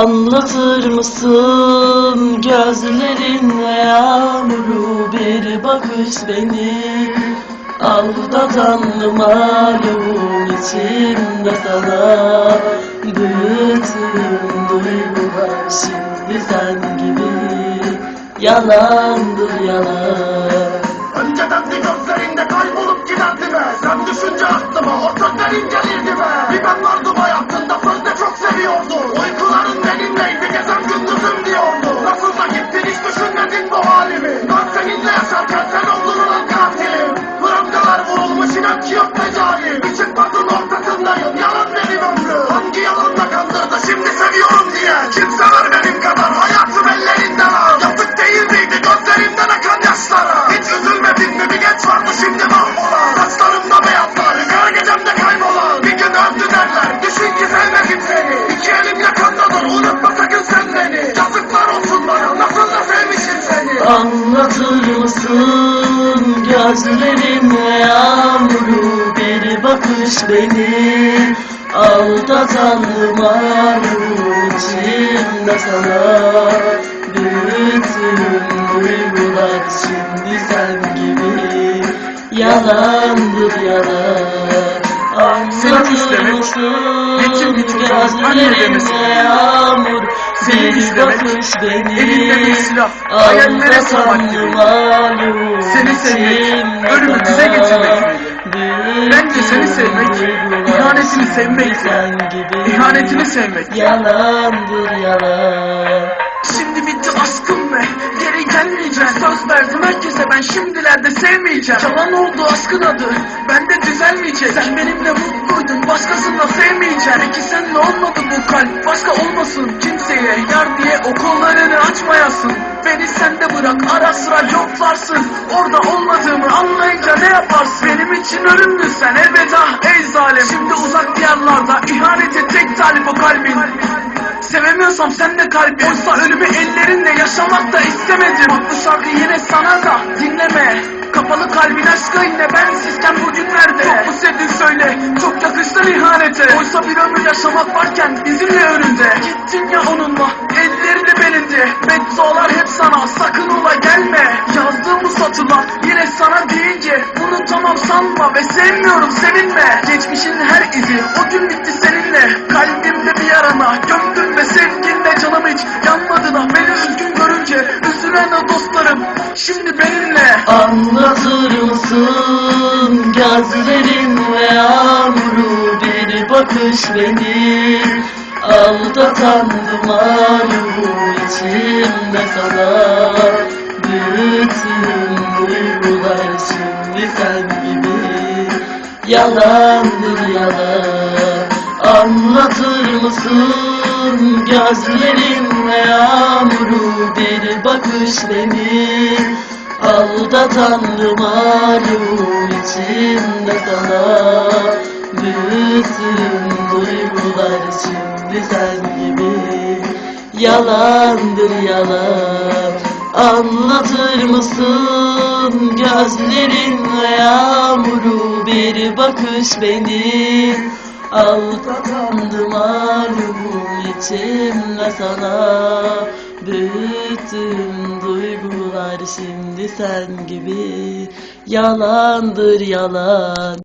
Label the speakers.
Speaker 1: Anlatır mısın gözlerinle yağmuru bir bakış beni? Aldatan malum içimde sana Bütün duygular şimdi sen gibi. Yalandır yalan
Speaker 2: Önceden bir gözlerinde kaybolup giderdi be. Sen düşünce aklıma o sözler incelirdi
Speaker 1: mısın gözlerinle yağmuru bir bakış beni Aldatan malum içimde sana Bütün duygular şimdi sen gibi Yalandır yalan
Speaker 3: demesi.
Speaker 1: gözlerinle yağmur Bir
Speaker 3: istemek,
Speaker 1: bakış beni
Speaker 3: elinde bir silah, hayallere gibi. Seni sevmek, ölümü dize getirmek Bence seni sevmek, ihanetini sevmek. İhanetini sevmek.
Speaker 1: Yalandır yalan
Speaker 3: verdim herkese ben şimdilerde sevmeyeceğim. Yalan oldu aşkın adı. Ben de düzelmeyecek. Sen benimle mutluydun başkasınla sevmeyeceğim. Peki sen ne olmadı bu kalp? Başka olmasın kimseye Yar diye o kollarını açmayasın. Beni sende bırak ara sıra yoklarsın. Orada olmadığımı anlayınca ne yaparsın? Benim için ölümdün sen elveda. Ey zalim. Şimdi uzak diyarlarda ihanete tek talip o kalbin. Sevemiyorsam sen de kalbim Oysa ölümü ellerinle yaşamak da istemedim bu şarkı yine sana da. Dinleme. Kapalı kalbin aşkı yine bensizken bugünlerde Çok mu sevdin söyle. Çok yakıştın ihanete. Oysa bir ömür yaşamak varken bizimle önünde. Gittin ya onunla. Ellerini belinde. Beddualar hep sana. Sakın ola gelme. Yazdığım bu satırlar yine sana deyince Bunu tamam sanma ve sevmiyorum sevinme. Geçmişin her izi o gün bitti seninle. Kalbimde o dostlarım şimdi benimle.
Speaker 1: Anlatır mısın gözlerin ve yağmuru bir bakış beni Aldatan malum içimde sana. Bütün duygular şimdi sen gibi. Yalandır yalan. Anlatır mısın gözlerin ve yağmuru bir bakış beni Aldatan malum içimde sana Bütün duygular şimdi sen gibi. Yalandır yalan Anlatır mısın gözlerin ve yağmuru? Bir bakış beni Aldatan malum içimde sana Bütün duygular şimdi sen gibi Yalandır yalan